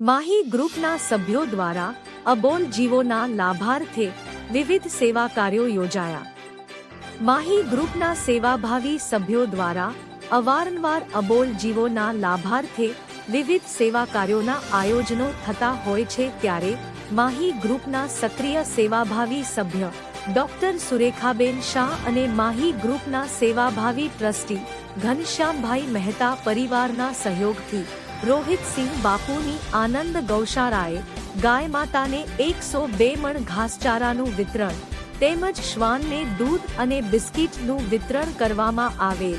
માહી ગ્રુપના સભ્યો દ્વારા અબોલ જીવોના લાભાર્થે વિવિધ સેવા કાર્યો યોજાયા. માહી ગ્રુપના સેવાભાવી સભ્યો દ્વારા અવારનવાર અબોલ જીવોના લાભાર્થે વિવિધ સેવા કાર્યોના આયોજનો થતા હોય છે ત્યારે માહી ગ્રુપના સક્રિય સેવાભાવી સભ્ય ડોક્ટર સુરેખાબેન શાહ અને માહી ગ્રુપના સેવાભાવી ટ્રસ્ટી ઘનશ્યામભાઈ મહેતા પરિવારના સહયોગથી રોહિતસિંહ બાપુની આનંદ ગૌશાળાએ ગાય માતાને એકસો બે મણ ઘાસચારાનું વિતરણ તેમજ શ્વાનને દૂધ અને બિસ્કિટનું વિતરણ કરવામાં આવેલ.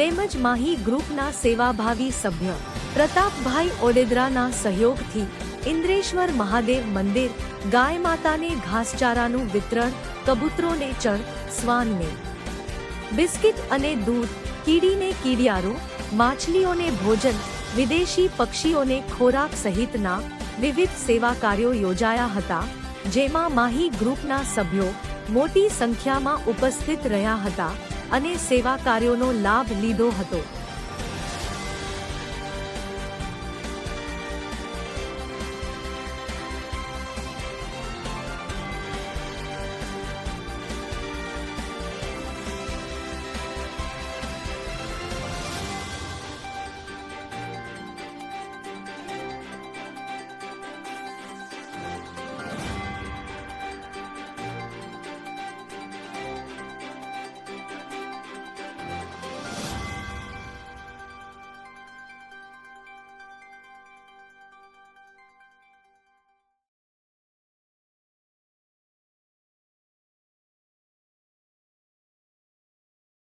તેમજ માહી ગ્રુપના સેવાભાવી સભ્ય પ્રતાપભાઈ ઓડેદરાના સહયોગથી ઇન્દ્રેશ્વર મહાદેવ મંદિર ગાય માતાને ઘાસચારાનું વિતરણ કબૂતરોને ચણ શ્વાનને બિસ્કિટ અને દૂધ, કીડીને કીડિયારું, માછલીઓને ભોજન વિદેશી પક્ષીઓને ખોરાક સહિતના વિવિધ સેવા કાર્યો યોજાયા હતા, જેમાં માહી ગ્રુપના સભ્યો મોટી સંખ્યામાં ઉપસ્થિત રહ્યા હતા અને સેવા કાર્યોનો લાભ લીધો હતો.